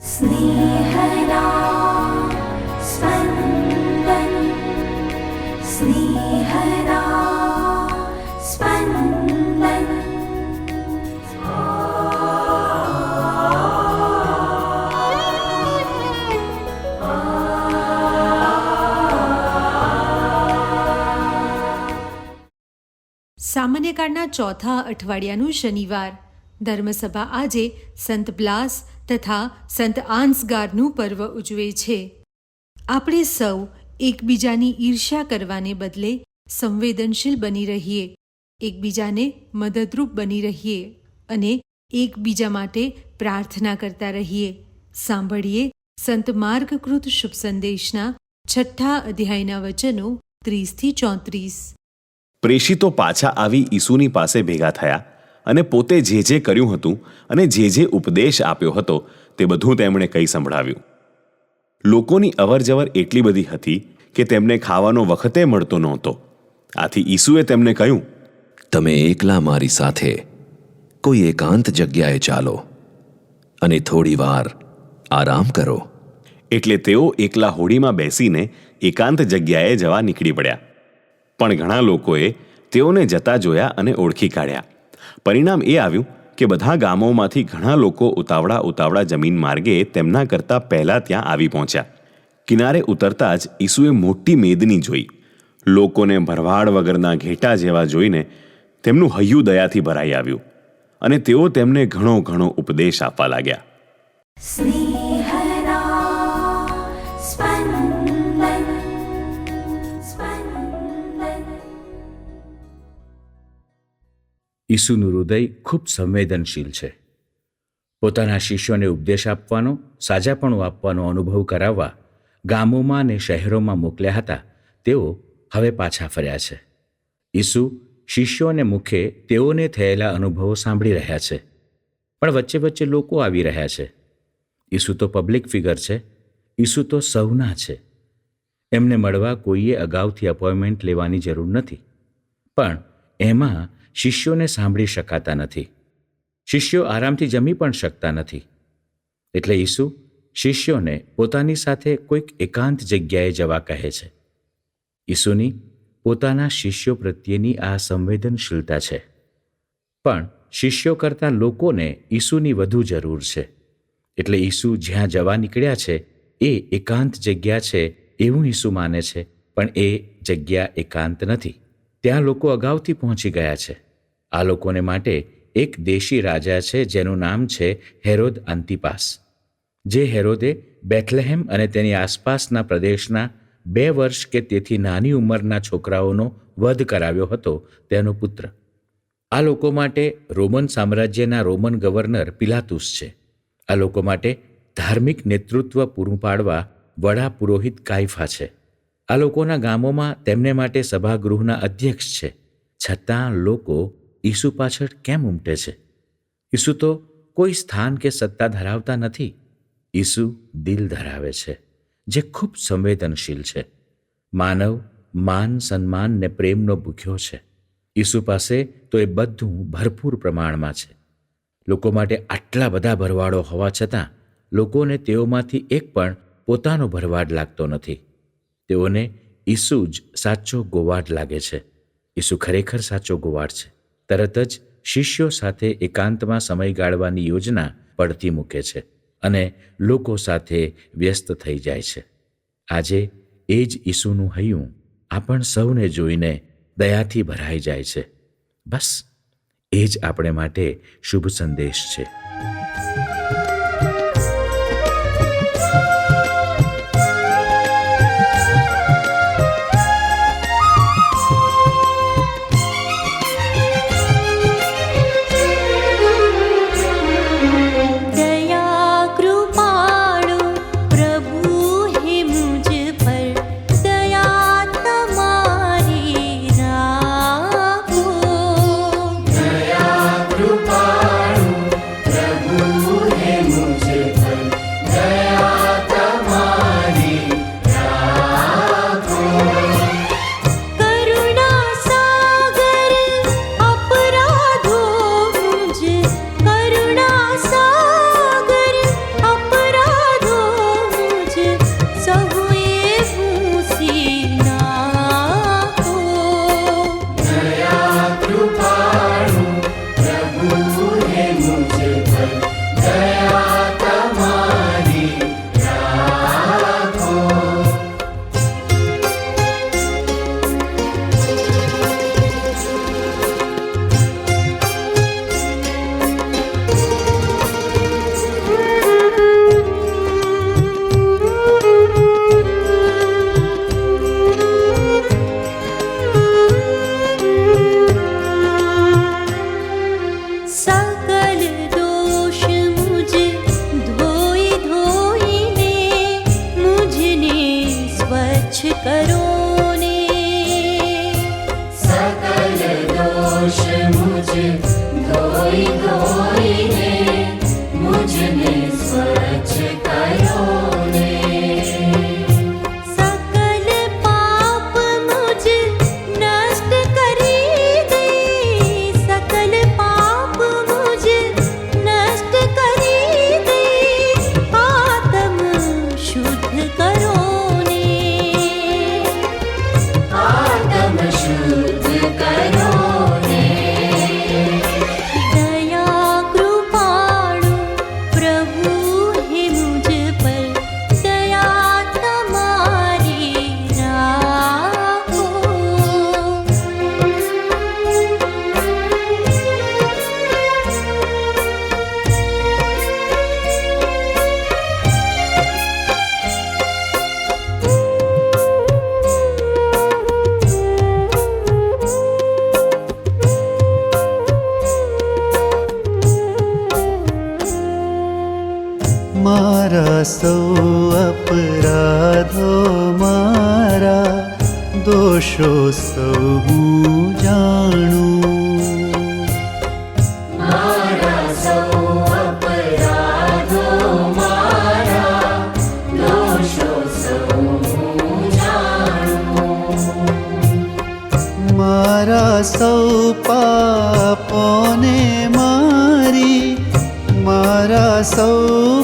स्नेहदा स्पन्दन् स्नेहदा स्पन्दन् સામાન્ય કાળના ચોથા અઠવાડિયાનું શનિવાર ધર્મસભા આજે સંત બ્લાસ તથા સંત આંસગારનું પર્વ ઉજવે છે. આપણે સૌ એકબીજાની ઈર્ષ્યા કરવાને બદલે સંવેદનશીલ બની રહીએ, એકબીજાને મદદરૂપ બની રહીએ અને એકબીજા માટે પ્રાર્થના કરતા રહીએ. સાંભળીએ સંત માર્ગકૃત શુભ સંદેશના છઠ્ઠા અધ્યાયના વચનો ત્રીસથી ચોત્રીસ. પ્રેષિતો પાછા આવી ઈસુની પાસે ભેગા થયા. અને પોતે જે જે કર્યું હતું અને જે જે ઉપદેશ આપ્યો હતો તે બધું તેમણે કહી સંભળાવ્યું. લોકોની અવરજવર એટલી બધી હતી કે તેમને ખાવાનો વખતે મળતો નહોતો. આથી ઈસુએ તેમને કહ્યું તમે એકલા મારી સાથે કોઈ એકાંત જગ્યાએ ચાલો અને થોડી વાર આરામ કરો. એટલે તેઓ એકલા હોડીમાં બેસીને એકાંત જગ્યાએ જવા નીકળી પડ્યા. પણ ઘણા લોકોએ તેઓને જતા જોયા અને ઓળખી કાઢ્યા. પરિણામ એ આવ્યું કે બધા ગામોમાંથી ઘણા લોકો ઉતાવળા ઉતાવળા જમીન માર્ગે તેમના કરતાં પહેલાં ત્યાં આવી પહોંચ્યા. કિનારે ઉતરતા જ ઈસુએ મોટી મેદની જોઈ. લોકોને ભરવાડ વગરના ઘેટા જેવા જોઈને તેમનું હૈયું દયાથી ભરાઈ આવ્યું અને તેઓ તેમને ઘણો ઘણો ઉપદેશ આપવા લાગ્યા. ઈસુનું હૃદય ખૂબ સંવેદનશીલ છે. પોતાના શિષ્યોને ઉપદેશ આપવાનો સાજાપણું આપવાનો અનુભવ કરાવવા ગામોમાં અને શહેરોમાં મોકલ્યા હતા, તેઓ હવે પાછા ફર્યા છે. ઈસુ શિષ્યોને મુખે તેઓને થયેલા અનુભવો સાંભળી રહ્યા છે. પણ વચ્ચે વચ્ચે લોકો આવી રહ્યા છે. ઈસુ તો પબ્લિક ફિગર છે. ઈસુ તો સૌના છે. એમને મળવા કોઈએ અગાઉથી અપોઇન્ટમેન્ટ લેવાની જરૂર નથી. પણ એમાં શિષ્યોને સાંભળી શકાતા નથી. શિષ્યો આરામથી જમી પણ શકતા નથી. એટલે ઈસુ શિષ્યોને પોતાની સાથે કોઈક એકાંત જગ્યાએ જવા કહે છે. ઈસુની પોતાના શિષ્યો પ્રત્યેની આ સંવેદનશીલતા છે. પણ શિષ્યો કરતાં લોકોને ઈસુની વધુ જરૂર છે. એટલે ઈસુ જ્યાં જવા નીકળ્યા છે, એ એકાંત જગ્યા છે એવું ઈસુ માને છે, પણ એ જગ્યા એકાંત નથી. ત્યાં લોકો અગાઉથી પહોંચી ગયા છે. આ લોકોને માટે એક દેશી રાજા છે, જેનું નામ છે હેરોદ અંતિપાસ. જે હેરોદે બેથલેહેમ અને તેની આસપાસના પ્રદેશના બે વર્ષ કે તેથી નાની ઉંમરના છોકરાઓનો વધ કરાવ્યો હતો તેનો પુત્ર. આ લોકો માટે રોમન સામ્રાજ્યના રોમન ગવર્નર પિલાતુસ છે. આ લોકો માટે ધાર્મિક નેતૃત્વ પૂરું પાડવા વડા પુરોહિત કાયફા છે. આ લોકોના ગામોમાં તેમને માટે સભાગૃહના અધ્યક્ષ છે. છતાં લોકો ઈસુ પાછળ કેમ ઉમટે છે? ઈસુ તો કોઈ સ્થાન કે સત્તા ધરાવતા નથી. ઈસુ દિલ ધરાવે છે, જે ખૂબ સંવેદનશીલ છે. માનવ માન સન્માન ને પ્રેમનો ભૂખ્યો છે. ઈસુ પાસે તો એ બધું ભરપૂર પ્રમાણમાં છે. લોકો માટે આટલા બધા ભરવાડો હોવા છતાં લોકોને તેઓમાંથી એક પણ પોતાનો ભરવાડ લાગતો નથી. તેઓને ઈસુ જ સાચો ગોવાડ લાગે છે. ઈસુ ખરેખર સાચો ગોવાડ છે. તરત જ શિષ્યો સાથે એકાંતમાં સમય ગાળવાની યોજના પડતી મૂકે છે અને લોકો સાથે વ્યસ્ત થઈ જાય છે. આજે એ જ ઈસુનું હૈયું આપણ સૌને જોઈને દયાથી ભરાઈ જાય છે. બસ, એ જ આપણે માટે શુભ સંદેશ છે. દોષ મુજ ધોઈ ધોઈને મુજને મારા સૌ અપરાધો મારા દોષો સૌ હું જાણું મારા સૌ પાપોને મારી મારા સૌ